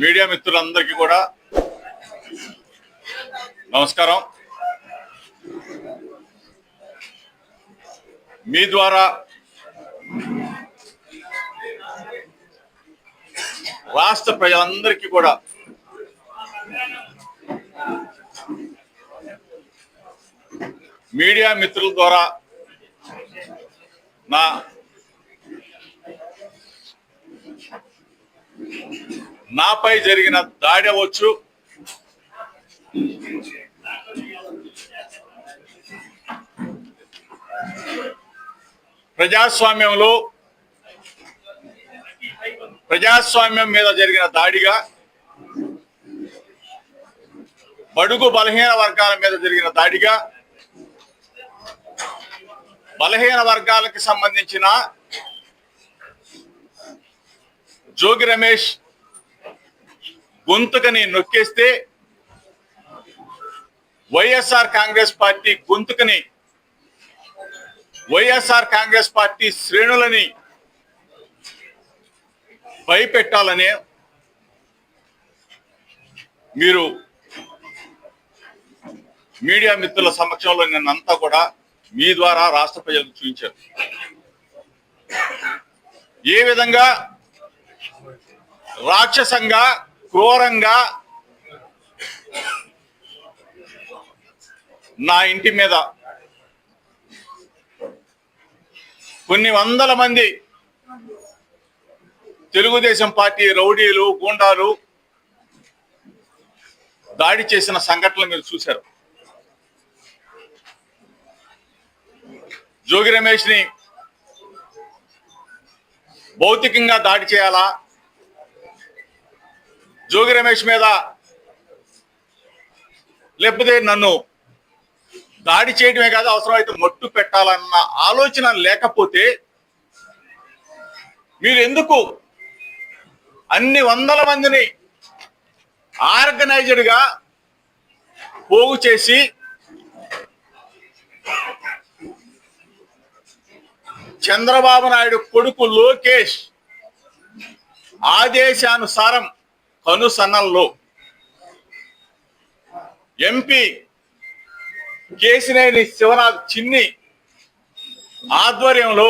Media మిత్రులందరికీ కూడా నమస్కారం. మీ ద్వారా రాష్ట్ర ప్రజలందరికీ కూడా మీడియా మిత్రుల ద్వారా నా నాపై జరిగిన దాడి అవ్వచ్చు. ప్రజాస్వామ్యంలో ప్రజాస్వామ్యం మీద జరిగిన దాడిగా బడుగు బలహీన వర్గాల మీద జరిగిన దాడిగా బలహీన వర్గాలకు సంబంధించిన జోగి రమేష్ గొంతుకని నొక్కేస్తే Y S R Congress party గొంతుకని Y S R Congress party శ్రేణులని భయపెట్టాలనే మీరు మీడియా మిత్రుల సమక్షంలో నిన్నంతా కూడా మీ ద్వారా రాష్ట్ర ప్రజలకు చూపించారు ఏ విధంగా రాక్షసంగా క్రూరంగా నా ఇంటి మీద కొన్ని వందల మంది తెలుగుదేశం పార్టీ రౌడీలు గూండాలు దాడి చేసిన సంఘటనలు మీరు చూశారు. జోగి రమేష్ని భౌతికంగా దాడి చేయాలా? జోగి రమేష్ మీద లేకపోతే నన్ను దాడి చేయడమే కాదు అవసరమైతే మట్టు పెట్టాలన్న ఆలోచన లేకపోతే మీరు ఎందుకు అన్ని వందల మందిని ఆర్గనైజ్డ్గా పోగు చేసి చంద్రబాబు నాయుడు కొడుకు లోకేష్ ఆదేశానుసారం కనుసన్నల్లో ఎంపీ కేసినేని శివనాథ్ చిన్ని ఆధ్వర్యంలో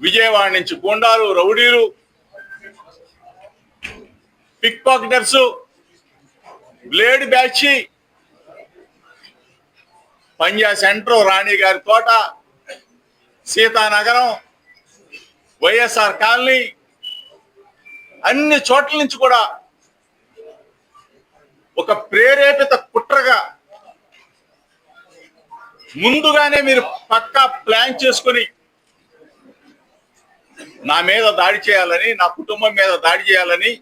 విజయవాడ నుంచి గుండాలు రౌడీలు pick pocketers blade batch Panja centre Rani Gari Thota Seethanagaram YSR colony అన్ని చోట్ల నుంచి కూడా ఒక ప్రేరేపిత కుట్రగా ముందుగానే మీరు పక్కా ప్లాన్ చేసుకొని నా మీద దాడి చేయాలని నా కుటుంబం మీద దాడి చేయాలని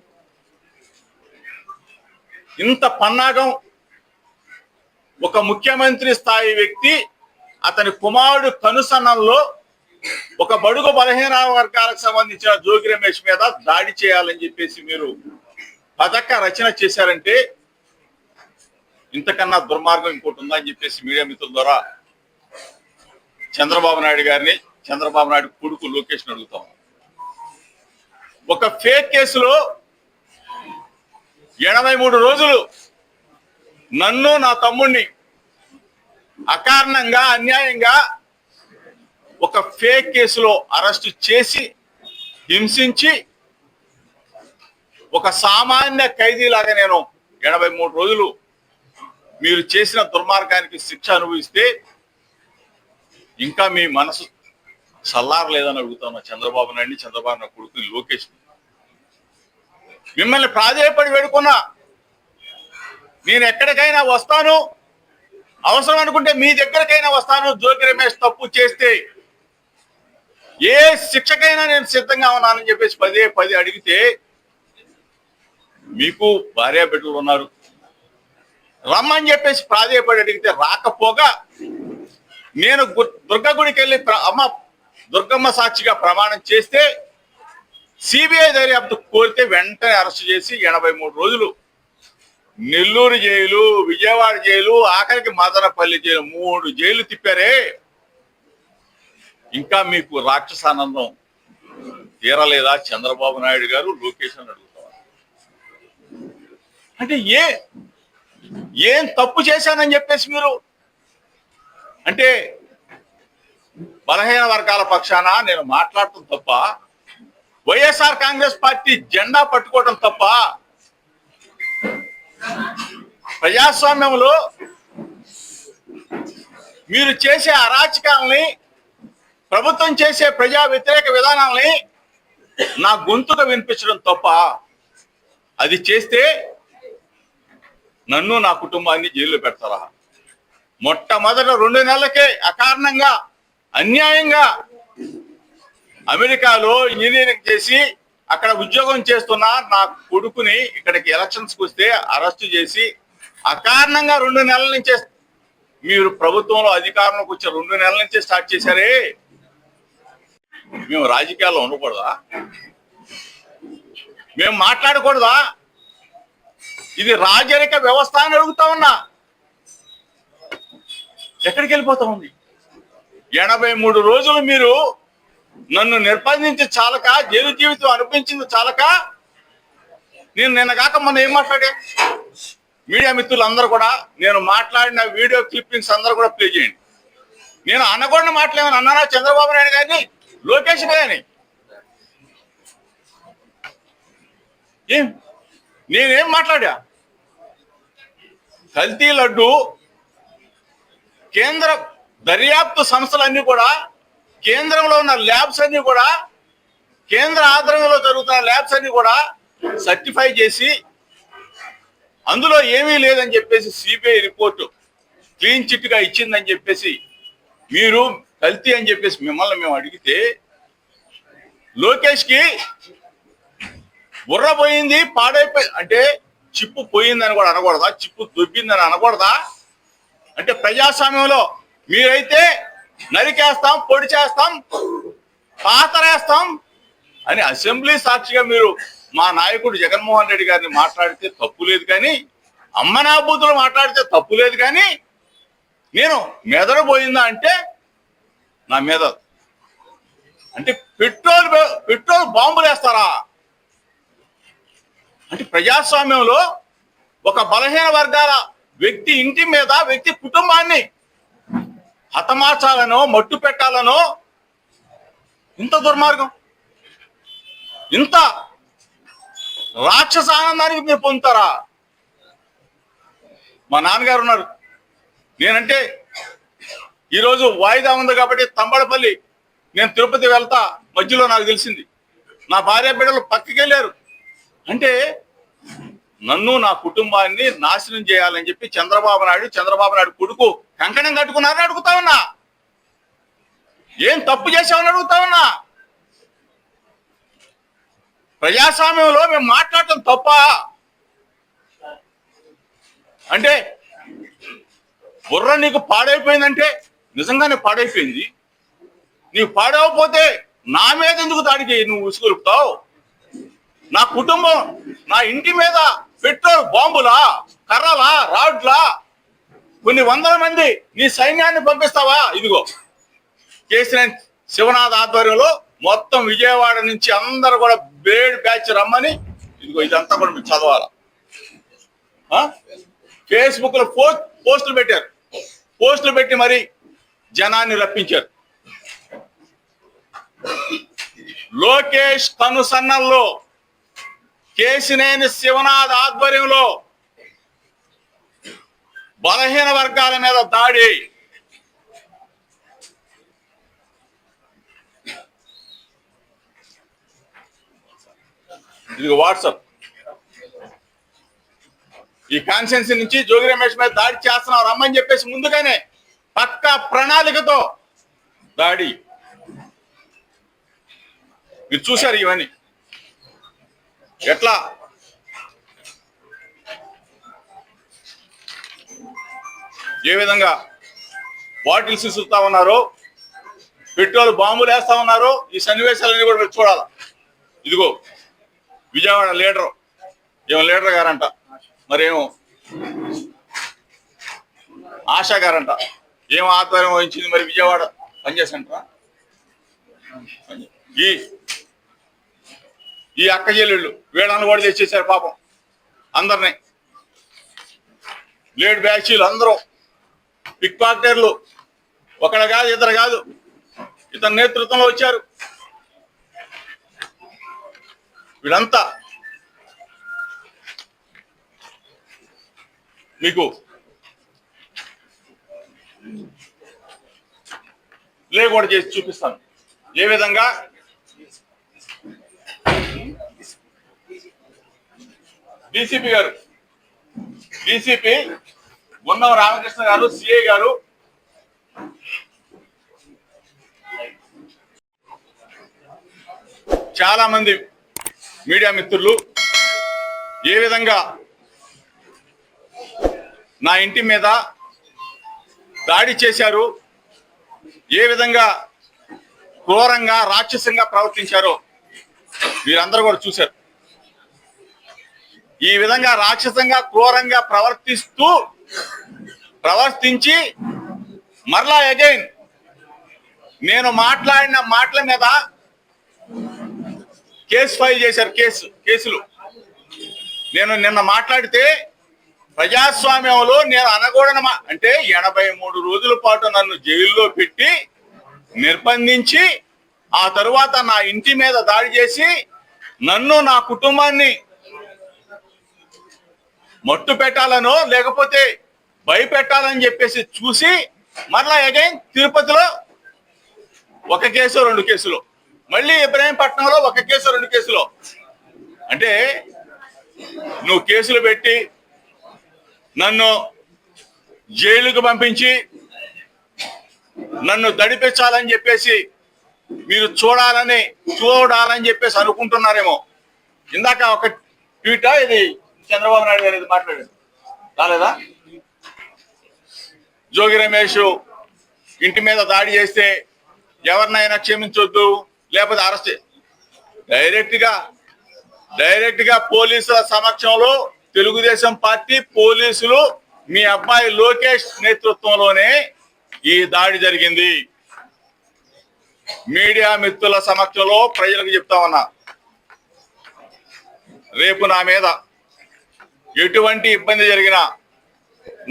ఇంత పన్నాగం ఒక ముఖ్యమంత్రి స్థాయి వ్యక్తి అతని కుమారుడు కనుసన్నంలో ఒక బడుగు బలహీన వర్గాలకు సంబంధించిన జోగి రమేష్ మీద దాడి చేయాలని చెప్పేసి మీరు పథక రచన చేశారంటే ఇంతకన్నా దుర్మార్గం ఇంకోటి ఉందా అని చెప్పేసి మీడియా మిత్రుల ద్వారా చంద్రబాబు నాయుడు గారిని చంద్రబాబు నాయుడు కొడుకు లోకేష్ అడుగుతాం ఒక ఫేక్ కేసులో ఎనభై మూడు రోజులు నన్ను నా తమ్ముణ్ణి అకారణంగా అన్యాయంగా ఒక ఫేక్ కేసులో అరెస్ట్ చేసి హింసించి ఒక సామాన్య ఖైదీలాగా నేను ఎనభై మూడు రోజులు మీరు చేసిన దుర్మార్గానికి శిక్ష అనుభవిస్తే ఇంకా మీ మనసు చల్లారలేదని అడుగుతాను చంద్రబాబు నాయుడిని చంద్రబాబు నా కొడుకుని లోకేష్ మిమ్మల్ని ప్రాధేయపడి వేడుకున్నా నేను ఎక్కడికైనా వస్తాను అవసరం అనుకుంటే మీ దగ్గరకైనా వస్తాను జోగి రమేష్ తప్పు చేస్తే ఏ శిక్షకైనా నేను సిద్ధంగా ఉన్నానని చెప్పేసి పదే పదే అడిగితే మీకు భార్య బిడ్డలు ఉన్నారు. రమ్మని చెప్పేసి ప్రాధేయపడి అడిగితే రాకపోగా నేను గు- దుర్గ గుడికి వెళ్ళి అమ్మ దుర్గమ్మ సాక్షిగా ప్రమాణం చేస్తే సిబిఐ దర్యాప్తు కోరితే వెంటనే అరెస్ట్ చేసి ఎనభై మూడు రోజులు నెల్లూరు జైలు విజయవాడ జైలు ఆఖరికి మదనపల్లి జైలు మూడు జైలు తిప్పారే. ఇంకా మీకు రాక్షసానందం తీరలేదా? చంద్రబాబు నాయుడు గారు లోకేష్ అని అంటే ఏ ఏం తప్పు చేశానని చెప్పేసి మీరు? అంటే బలహీన వర్గాల పక్షాన నేను మాట్లాడటం తప్ప వైఎస్ఆర్ కాంగ్రెస్ పార్టీ జెండా పట్టుకోవడం తప్ప ప్రజాస్వామ్యంలో మీరు చేసే అరాచకాలని ప్రభుత్వం చేసే ప్రజా వ్యతిరేక విధానాల్ని నా గొంతుగా వినిపించడం తప్ప అది చేస్తే నన్ను నా కుటుంబాన్ని జైల్లో పెడతారా? మొట్టమొదట రెండు నెలలకే అకారణంగా అన్యాయంగా అమెరికాలో ఇంజనీరింగ్ చేసి అక్కడ ఉద్యోగం చేస్తున్న నా కొడుకుని ఇక్కడికి ఎలక్షన్స్కి వస్తే అరెస్ట్ చేసి అకారణంగా రెండు నెలల నుంచే మీరు ప్రభుత్వంలో అధికారంలోకి వచ్చే రెండు నెలల నుంచే స్టార్ట్ చేశారే? మేము రాజకీయాల్లో ఉండకూడదా? మేము మాట్లాడకూడదా? ఇది రాజరిక వ్యవస్థ అని అడుగుతా ఉన్నా. ఎక్కడికి వెళ్ళిపోతా ఉంది? ఎనభై మూడు రోజులు మీరు నన్ను నిర్బంధించి చాలక జైలు జీవితం అనిపించింది చాలక నేను నిన్న కాక మొన్న ఏం మాట్లాడే? మీడియా మిత్రులందరూ కూడా నేను మాట్లాడిన వీడియో క్లిప్పింగ్స్ అందరూ కూడా ప్లే చేయండి. నేను అనకూడని మాట్లాడమని అన్నానా చంద్రబాబు నాయుడు గారిని? లోకేష్ గారిని ఏం? నేనేం మాట్లాడా? కల్తీ లడ్డు కేంద్ర దర్యాప్తు సంస్థలన్నీ కూడా కేంద్రంలో ఉన్న ల్యాబ్స్ అన్ని కూడా కేంద్ర ఆధ్వర్యంలో జరుగుతున్న ల్యాబ్స్ అన్ని కూడా సర్టిఫై చేసి అందులో ఏమీ లేదని చెప్పేసి సిబిఐ రిపోర్టు క్లీన్ చిట్గా ఇచ్చిందని చెప్పేసి మీరు కల్తీ అని చెప్పేసి మిమ్మల్ని మేము అడిగితే లోకేష్కి బుర్ర పోయింది పాడైపోయి అంటే చిప్పు పోయిందని కూడా అనకూడదా? చిప్పు దొబ్బిందని అనకూడదా? అంటే ప్రజాస్వామ్యంలో మీరైతే నరికేస్తాం పొడి చేస్తాం పాతరేస్తాం అని అసెంబ్లీ సాక్షిగా మీరు మా నాయకుడు జగన్మోహన్ రెడ్డి గారిని మాట్లాడితే తప్పు లేదు కానీ అమ్మనాబూతులు మాట్లాడితే తప్పు లేదు కానీ నేను మెదడు పోయిందా అంటే నా మీద. అంటే పెట్రోల్ పెట్రోల్ బాంబులు వేస్తారా? అంటే ప్రజాస్వామ్యంలో ఒక బలహీన వర్గాల వ్యక్తి ఇంటి మీద వ్యక్తి కుటుంబాన్ని హతమార్చాలనో మట్టు పెట్టాలనో ఇంత దుర్మార్గం. ఇంత రాక్షస ఆనందానికి మీరు పొందుతారా? మా నాన్నగారు ఉన్నారు. నేనంటే ఈరోజు వాయిదా ఉంది కాబట్టి తంబడపల్లి నేను తిరుపతి వెళ్తా మధ్యలో నాకు తెలిసింది. నా భార్య బిడ్డలు పక్కకి వెళ్ళారు అంటే నన్ను నా కుటుంబాన్ని నాశనం చేయాలని చెప్పి చంద్రబాబు నాయుడు చంద్రబాబు నాయుడు కొడుకు కంకణం కట్టుకున్నారని అడుగుతా ఉన్నా. ఏం తప్పు చేశామని అడుగుతా ఉన్నా. ప్రజాస్వామ్యంలో మేము మాట్లాడటం తప్ప. అంటే బుర్ర నీకు పాడైపోయిందంటే నిజంగానే పాడైపోయింది. నీవు పాడవకపోతే నా మీద ఎందుకు దాడికి నువ్వు ఉసుగులుపుతావు? నా కుటుంబం నా ఇంటి మీద పెట్రోల్ బాంబులా కర్రలా రాడ్లా? కొన్ని వందల మంది నీ సైన్యాన్ని పంపిస్తావా? ఇదిగో. కేసీఆర్ శివనాథ్ ఆధ్వర్యంలో మొత్తం విజయవాడ నుంచి అందరు కూడా బేడ్ బ్యాచ్ రమ్మని ఇదిగో ఇదంతా కూడా మీరు చదవాల? ఫేస్బుక్లో పోస్ట్ పోస్టులు పెట్టారు. పోస్టులు పెట్టి మరి జనాన్ని రప్పించారు. లోకేష్ కనుసన్నల్లో కేసినేని శివనాథ్ ఆధ్వర్యంలో బలహీన వర్గాల మీద దాడి. ఇది వాట్సాప్. ఈ కాన్సెన్సీ నుంచి జోగి రమేష్ మీద దాడి చేస్తున్నాం రమ్మని చెప్పేసి ముందుగానే పక్క ప్రణాళికతో. దాడి. మీరు చూశారు ఇవన్నీ. ఎట్లా? ఏ విధంగా బాటిల్స్ ఇసురుతా ఉన్నారు పెట్రోల్ బాంబులు వేస్తా ఉన్నారు ఈ సన్నివేశాలన్నీ కూడా మీరు చూడాలి? ఇదిగో విజయవాడ లీడర్. ఏమో లీడర్ గారంట. మరేమో? ఆశా గారంట. ఏం ఆధ్వర్యం వహించింది మరి విజయవాడ? పనిచేసంటారా ఈ ఈ అక్క చెల్లెళ్ళు వీళ్ళని కూడా తెచ్చేసారు పాపం అందరినీ. లేడ్ బ్యాచీలు అందరూ పిక్ పాక్టర్లు ఒకడు కాదు ఇద్దరు కాదు ఇతని నేతృత్వంలో వచ్చారు. వీళ్ళంతా మీకు లే కూడా చేసి చూపిస్తాను. ఏ విధంగా? డీసీపీ గారు డీసీపీ ఉన్నవ రామకృష్ణ గారు సిఐ గారు. చాలా మంది మీడియా మిత్రులు ఏ విధంగా నా ఇంటి మీద దాడి చేశారు. ఏ విధంగా క్రూరంగా రాక్షసంగా ప్రవర్తించారో మీరందరూ కూడా చూశారు. ఈ విధంగా రాక్షసంగా క్రూరంగా ప్రవర్తిస్తూ ప్రవర్తించి మరలా అగైన్ నేను మాట్లాడిన మాటల మీద కేసు ఫైల్ చేశారు. కేసు కేసులు. నేను నిన్న మాట్లాడితే ప్రజాస్వామ్యంలో నేను అనగూడనమా అంటే ఎనభై మూడు రోజుల పాటు నన్ను జైల్లో పెట్టి నిర్బంధించి ఆ తరువాత నా ఇంటి మీద దాడి చేసి నన్ను నా కుటుంబాన్ని మట్టు పెట్టాలనో లేకపోతే భయపెట్టాలని చెప్పేసి చూసి మరలా అగైన్ తిరుపతిలో ఒక కేసు రెండు కేసులు. మళ్ళీ ఇబ్రాహీంపట్నంలో ఒక కేసు రెండు కేసులు. అంటే నువ్వు కేసులు పెట్టి నన్ను జైలుకు పంపించి నన్ను దడిపించాలని చెప్పేసి మీరు చూడాలని చూడాలని చెప్పేసి అనుకుంటున్నారేమో. ఇందాక ఒక ట్వీటా ఇది చంద్రబాబు నాయుడు గారు ఇది మాట్లాడారు. రాలేదా? జోగి రమేష్ ఇంటి మీద దాడి చేస్తే ఎవరినైనా క్షమించొద్దు లేకపోతే అరెస్ట్ డైరెక్ట్గా డైరెక్ట్గా పోలీసుల సమక్షంలో తెలుగుదేశం పార్టీ పోలీసులు మీ అబ్బాయి లోకేష్ నేతృత్వంలోనే ఈ దాడి జరిగింది. మీడియా మిత్రుల సమక్షంలో ప్రజలకు చెప్తా ఉన్నా. రేపు నా మీద ఎటువంటి ఇబ్బంది జరిగినా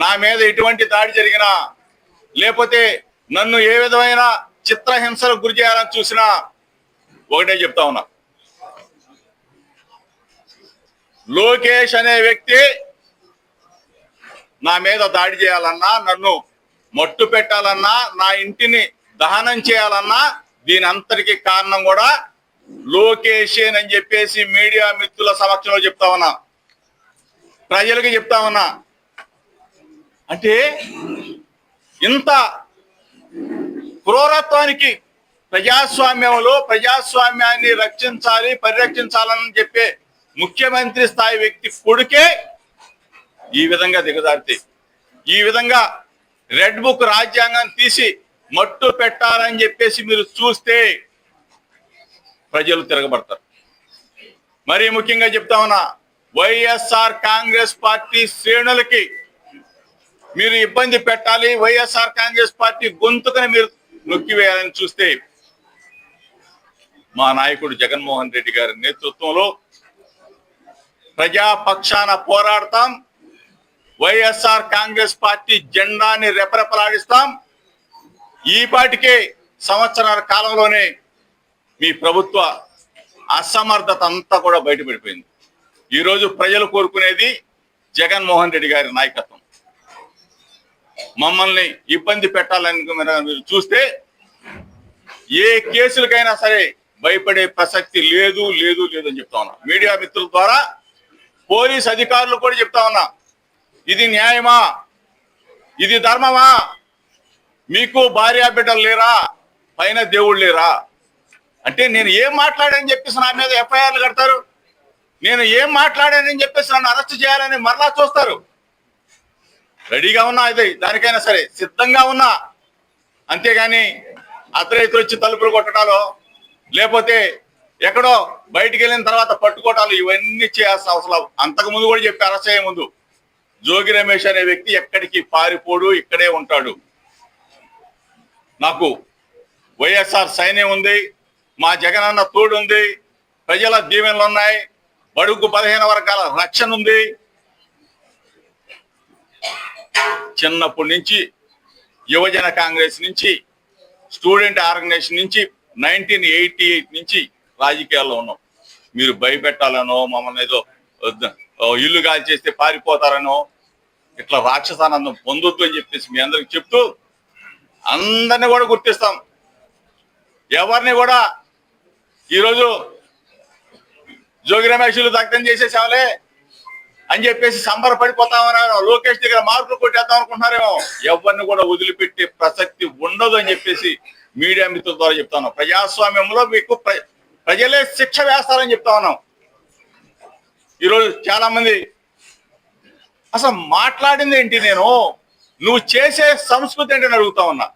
నా మీద ఎటువంటి దాడి జరిగినా లేకపోతే నన్ను ఏ విధమైన చిత్రహింసలకు గురి చేయాలని చూసినా ఒకటే చెప్తా ఉన్నా. లోకేష్ అనే వ్యక్తి నా మీద దాడి చేయాలన్నా నన్ను మట్టు పెట్టాలన్నా నా ఇంటిని దహనం చేయాలన్నా దీని అంతటికి కారణం కూడా లోకేషేనని చెప్పేసి మీడియా మిత్రుల సమక్షంలో చెప్తా ఉన్నా. ప్రజలకు చెప్తా ఉన్నా. అంటే ఇంత క్రూరత్వానికి ప్రజాస్వామ్యంలో ప్రజాస్వామ్యాన్ని రక్షించాలి పరిరక్షించాలని చెప్పే ముఖ్యమంత్రి స్థాయి వ్యక్తి కొడుకే ఈ విధంగా దిగజారితే ఈ విధంగా రెడ్ బుక్ రాజ్యాంగం తీసి మట్టు పెట్టాలని చెప్పేసి మీరు చూస్తే ప్రజలు తిరగబడతారు. మరీ ముఖ్యంగా చెప్తా ఉన్నా వైఎస్ఆర్ కాంగ్రెస్ పార్టీ శ్రేణులకి మీరు ఇబ్బంది పెట్టాలి వైఎస్ఆర్ కాంగ్రెస్ పార్టీ గొంతుకని మీరు నొక్కివేయాలని చూస్తే మా నాయకుడు జగన్మోహన్ రెడ్డి గారి నేతృత్వంలో ప్రజాపక్షాన పోరాడతాం. వైఎస్ఆర్ కాంగ్రెస్ పార్టీ జెండాని రెపరెపలాడిస్తాం. ఈపాటికే సంవత్సరాల కాలంలోనే మీ ప్రభుత్వ అసమర్థత అంతా కూడా బయటపడిపోయింది. ఈరోజు ప్రజలు కోరుకునేది జగన్మోహన్ రెడ్డి గారి నాయకత్వం. మమ్మల్ని ఇబ్బంది పెట్టాలని మీరు- మీరు చూస్తే ఏ కేసులకైనా సరే భయపడే ప్రసక్తి లేదు లేదు లేదు అని చెప్తా ఉన్నా. మీడియా మిత్రుల ద్వారా పోలీస్ అధికారులు కూడా చెప్తా ఉన్నా. ఇది న్యాయమా? ఇది ధర్మమా? మీకు భార్య బిడ్డలు లేరా? పైన దేవుళ్ళు లేరా? అంటే నేను ఏం మాట్లాడని చెప్పేసి నా మీద ఎఫ్ఐఆర్లు కడతారు? నేను ఏం మాట్లాడానని చెప్పేసి నన్ను అరెస్ట్ చేయాలని మరలా చూస్తారు? రెడీగా ఉన్నా ఇది దానికైనా సరే సిద్ధంగా ఉన్నా. అంతేగాని అర్ధరైతులు వచ్చి తలుపులు కొట్టడాలో లేకపోతే ఎక్కడో బయటికి వెళ్ళిన తర్వాత పట్టుకోవటాలు ఇవన్నీ చేయాల్సిన అవసరం అంతకు ముందు కూడా చెప్పి అరెస్ట్ అయ్యే ముందు జోగి రమేష్ అనే వ్యక్తి ఎక్కడికి పారిపోడు ఇక్కడే ఉంటాడు. నాకు వైఎస్ఆర్ సైన్యం ఉంది మా జగనన్న తోడు ఉంది ప్రజల దీవెనలు ఉన్నాయి బడుగు పదిహేను వర్గాల రక్షణ ఉంది. చిన్నప్పటి నుంచి యువజన కాంగ్రెస్ నుంచి స్టూడెంట్ ఆర్గనైజేషన్ నుంచి నైన్టీన్ ఎయిటీ ఎయిట్ నుంచి రాజకీయాల్లో ఉన్నాం. మీరు భయపెట్టాలనో మమ్మల్ని ఏదో ఇల్లు గాలి చేస్తే పారిపోతారనో ఇట్లా రాక్షసానందం పొందొద్దు అని చెప్పేసి మీ అందరికి చెప్తూ అందరిని కూడా గుర్తిస్తాం. ఎవరిని కూడా ఈరోజు జోగి రమేషులు దగ్ధం చేసేసాంలే అని చెప్పేసి సంబరపడిపోతామని లోకేష్ దగ్గర మార్కులు కొట్టేద్దాం అనుకుంటున్నారేమో. ఎవరిని కూడా వదిలిపెట్టే ప్రసక్తి ఉండదు అని చెప్పేసి మీడియా మిత్రుల ద్వారా చెప్తాను. ప్రజాస్వామ్యంలో మీకు ప్రజలే శిక్ష వేస్తారని చెప్తా ఉన్నాం. ఈరోజు చాలా మంది అసలు మాట్లాడింది ఏంటి నేను? నువ్వు చేసే సంస్కృతి ఏంటని అడుగుతా ఉన్నా.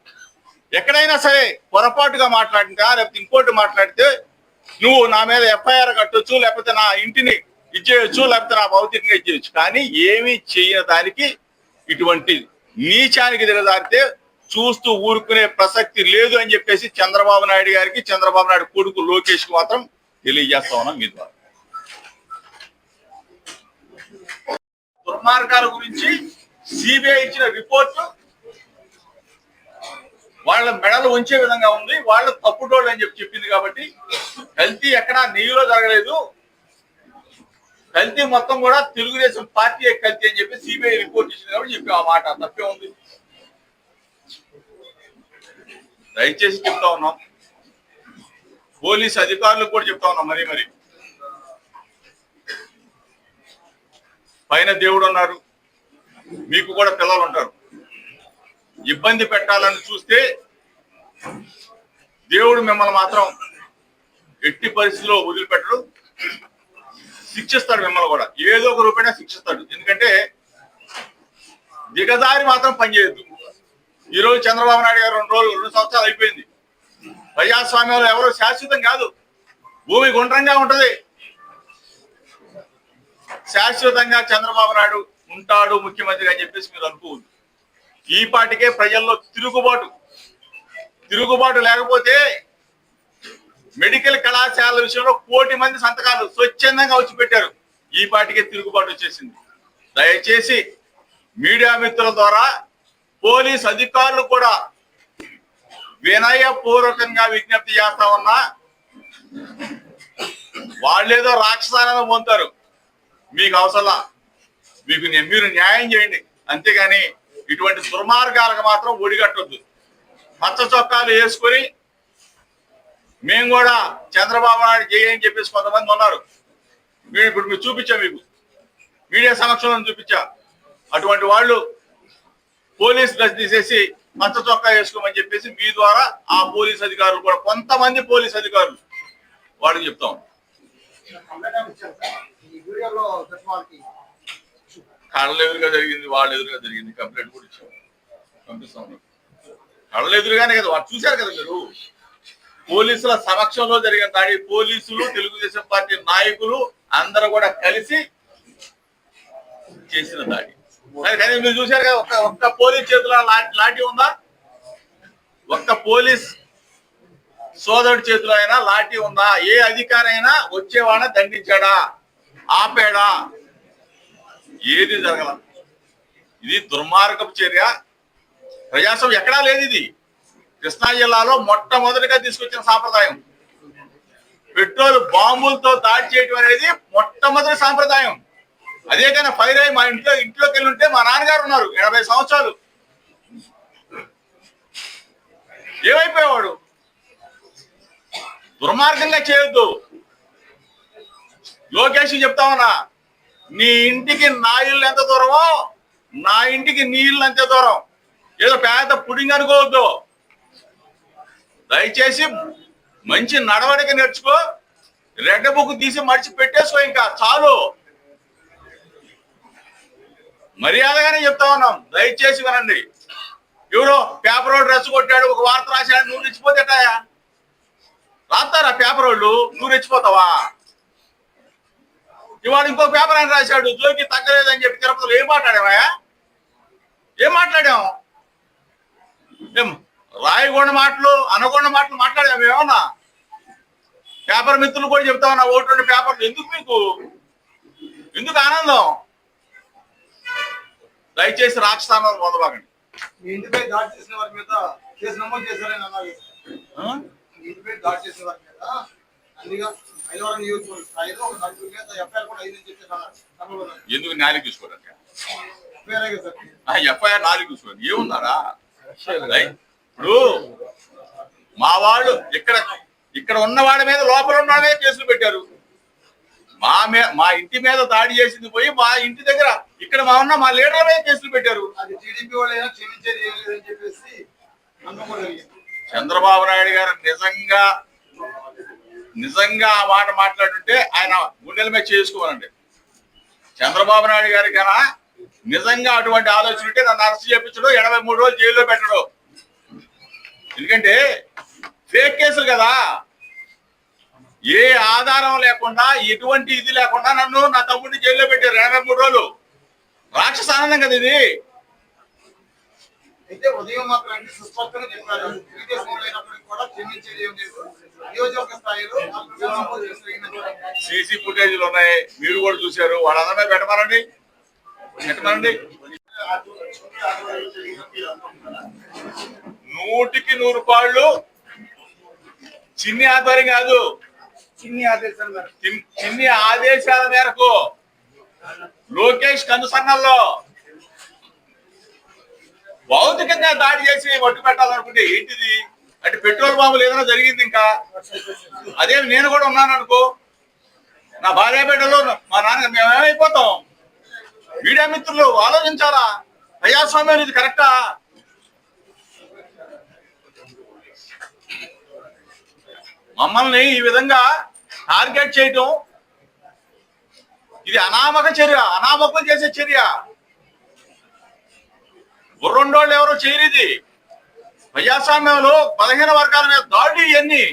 ఎక్కడైనా సరే పొరపాటుగా మాట్లాడినా లేకపోతే ఇంకోటి మాట్లాడితే నువ్వు నా మీద ఎఫ్ఐఆర్ కట్టొచ్చు లేకపోతే నా ఇంటిని ఇచ్చేయచ్చు లేకపోతే నా భౌతికంగా ఇచ్చేయచ్చు కానీ ఏమీ చేయని దానికి ఇటువంటి నీచానికి దిగజారితే చూస్తూ ఊరుకునే ప్రసక్తి లేదు అని చెప్పేసి చంద్రబాబు నాయుడు గారికి చంద్రబాబు నాయుడు కొడుకు లోకేష్కు మాత్రం తెలియజేస్తా ఉన్నాం మీ ద్వారా. దుర్మార్గాల గురించి సిబిఐ ఇచ్చిన రిపోర్టు వాళ్ళ మెడలు ఉంచే విధంగా ఉంది. వాళ్ళు తప్పుడోళ్ళు అని చెప్పి చెప్పింది కాబట్టి కల్తీ ఎక్కడా నెయ్యిలో జరగలేదు. కల్తీ మొత్తం కూడా తెలుగుదేశం పార్టీ కల్తీ అని చెప్పి సిబిఐ రిపోర్ట్ ఇచ్చింది కాబట్టి చెప్పి ఆ మాట తప్పే ఉంది. దయచేసి చెప్తా ఉన్నాం. పోలీస్ అధికారులకు కూడా చెప్తా ఉన్నాం మరీ మరి. పైన దేవుడు ఉన్నారు. మీకు కూడా పిల్లలు ఉంటారు. ఇబ్బంది పెట్టాలని చూస్తే దేవుడు మిమ్మల్ని మాత్రం ఎట్టి పరిస్థితిలో వదిలిపెట్టడు. శిక్షిస్తాడు మిమ్మల్ని కూడా. ఏదో ఒక రూపేణా శిక్షిస్తాడు. ఎందుకంటే దిగదారి మాత్రం పనిచేయద్దు. ఈరోజు చంద్రబాబు నాయుడు గారు రెండు రోజులు రెండు సంవత్సరాలు అయిపోయింది. ప్రజాస్వామ్యంలో ఎవరు శాశ్వతం కాదు. భూమి గుండ్రంగా ఉంటది. శాశ్వతంగా చంద్రబాబు నాయుడు ఉంటాడు ముఖ్యమంత్రి అని చెప్పేసి మీరు అనుకోవద్దు ఈ పాటికే ప్రజల్లో తిరుగుబాటు. తిరుగుబాటు లేకపోతే మెడికల్ కళాశాల విషయంలో కోటి మంది సంతకాలు స్వచ్ఛందంగా వచ్చి పెట్టారు. ఈ పాటికే తిరుగుబాటు వచ్చేసింది. దయచేసి మీడియా మిత్రుల ద్వారా పోలీస్ అధికారులు కూడా వినయపూర్వకంగా విజ్ఞప్తి చేస్తా ఉన్నా వాళ్ళేదో రాక్షసాలను పొందుతారు. మీకు అవసరం మీకు మీరు న్యాయం చేయండి. అంతేగాని ఇటువంటి దుర్మార్గాలకు మాత్రం ఒడిగట్టొద్దు. పచ్చ చొక్కాలు వేసుకొని మేము కూడా చంద్రబాబు నాయుడు చేయని చెప్పేసి కొంతమంది ఉన్నారు. మీరు ఇప్పుడు మీరు చూపించా మీకు. మీడియా సమక్షంలో చూపించా. అటువంటి వాళ్ళు పోలీస్ డ్రెస్ తీసేసి పచ్చ చొక్కా వేసుకోమని చెప్పేసి మీ ద్వారా ఆ పోలీస్ అధికారులు కూడా కొంతమంది పోలీస్ అధికారులు వాడికి చెప్తాం. కళ్ళ ఎదురుగా జరిగింది వాళ్ళ ఎదురుగా జరిగింది కంప్లైంట్ కూడా ఇచ్చాం. పంపిస్తాం కళ్ళ ఎదురుగానే కదా వాడు చూశారు కదా మీరు? పోలీసుల సమక్షంలో జరిగిన దాడి పోలీసులు తెలుగుదేశం పార్టీ నాయకులు అందరూ కూడా కలిసి చేసిన దాడి. కానీ మీరు చూశారు కదా ఒక్క ఒక్క పోలీస్ చేతిలో లాఠీ ఉందా? ఒక్క పోలీస్ సోదరుడి చేతిలో అయినా లాఠీ ఉందా? ఏ అధికారి అయినా వచ్చేవాడిని దండించాడా? ఆపాడా? ఏది జరగల? ఇది దుర్మార్గపు చర్య. ప్రజాస్వామ్యం ఎక్కడా లేదు ఇది. కృష్ణా జిల్లాలో మొట్టమొదటిగా తీసుకొచ్చిన సాంప్రదాయం. పెట్రోల్ బాంబులతో దాడి చేయడం అనేది మొట్టమొదటి సాంప్రదాయం. అదే కానీ ఫైర్ అయ్యి మా ఇంట్లో ఇంట్లోకి వెళ్ళి ఉంటే మా నాన్నగారు ఉన్నారు ఎనభై సంవత్సరాలు. ఏమైపోయేవాడు? దుర్మార్గంగా చేయొద్దు. లోకేష్ చెప్తా ఉన్నా నీ ఇంటికి నా ఇల్లు ఎంత దూరమో నా ఇంటికి నీ ఇల్లు అంతే దూరం. ఏదో పేద పుడింగ్ అనుకోవద్దు. దయచేసి మంచి నడవడిక నేర్చుకో. రెడ్ బుక్ తీసి మడిచి పెట్టేసుకో ఇంకా చాలు. మర్యాదగానే చెప్తా ఉన్నాం. దయచేసి వినండి. ఎవరో పేపర్ డ్రెస్ కొట్టాడు ఒక వార్త రాశాడు నువ్వు రెచ్చిపోతేటాయా రాస్తారా పేపర్ వాళ్ళు నువ్వు రెచ్చిపోతావా ఇవాళ ఇంకో పేపర్ అని రాశాడు జోకి తగ్గలేదని చెప్పి తిరుపతిలో ఏం మాట్లాడావా? ఏం మాట్లాడాం? ఏం రాయగొండ మాటలు అనగొండ మాటలు మాట్లాడాము ఏమన్నా పేపర్ మిత్రులు కూడా చెప్తా ఉన్నా ఓటు పేపర్లు ఎందుకు మీకు? ఎందుకు ఆనందం? దయచేసి రాక్షస్థానం పొందబాకండి మీ ఇంటిపై దాడి చేసిన వారి మీద కేసు నమోదు చేశారని అన్నారు. ఇంటిపై దాడి చేసిన వారి మీద? అందుగా ఐదవరం నియోజకవర్గ స్థాయిలో ఒక నలుగురు మీద ఎఫ్ఐఆర్ కూడా అయిందని చెప్పేసి. ఎందుకు నాలుగు చూసుకోవడానికి ఎఫ్ఐఆర్ నాలుగు చూసుకోండి ఏముందారా? రై? ఇప్పుడు మా వాళ్ళు ఇక్కడ ఇక్కడ ఉన్న వాడి మీద లోపల ఉన్న వాడి మీద కేసులు పెట్టారు. మా మే మా ఇంటి మీద దాడి చేసింది పోయి మా ఇంటి దగ్గర ఇక్కడ మా ఉన్న మా లీడర్ మీద కేసులు పెట్టారు. అది టీడీపీ వాళ్ళైనా క్షమించేది ఏం లేదని చెప్పేసి చంద్రబాబు నాయుడు గారు నిజంగా నిజంగా ఆ మాట మాట్లాడుంటే ఆయన గుండెల మీద చేసుకోవాలండి. చంద్రబాబు నాయుడు గారి కన్నా నిజంగా అటువంటి ఆలోచన ఉంటే నన్ను అరెస్ట్ చేపించడం ఎనభై మూడు రోజులు జైల్లో పెట్టడం. ఎందుకంటే ఫేక్ కేసులు కదా. ఏ ఆధారం లేకుండా ఎటువంటి ఇది లేకుండా నన్ను నా తమ్ముడిని జైల్లో పెట్టారు ఎనభై మూడు రోజులు. రాక్షస ఆనందం కదా ఇది. అయితే ఉదయం మాత్రం అన్ని సుస్పష్టంగా చెప్పారు. తెలుగుదేశం కూడా క్షమించేది ఏం లేదు. నియోజకవర్గ స్థాయిలో సీసీ ఫుటేజ్లు ఉన్నాయి. మీరు కూడా చూశారు. వాళ్ళందరూ పెట్టమనండి. పెట్టమనండి. నూటికి నూరు పాళ్ళు చిన్ని ఆధ్వర్యం కాదు. చిన్ని మేరకు. ఆదేశాల మేరకు. లోకేష్ కనుసన్నల్లో భౌతికంగా దాడి చేసి ఒట్టు పెట్టాలనుకుంటే ఏంటిది? అంటే పెట్రోల్ బాంబులు ఏదైనా జరిగింది ఇంకా? అదే నేను కూడా ఉన్నాను అనుకో. నా భార్య బిడ్డలు మా నాన్న మేమేమైపోతాం మీడియా మిత్రులు ఆలోచించాలా? ప్రజాస్వామ్యం ఇది కరెక్టా? మమ్మల్ని ఈ విధంగా టార్గెట్ చేయటం ఇది అనామక చర్య అనామకం చేసే చర్య. రెండోళ్ళు ఎవరో చేయరు ప్రజాస్వామ్యంలో పదిహేను వర్గాల మీద దాడి ఇవన్నీ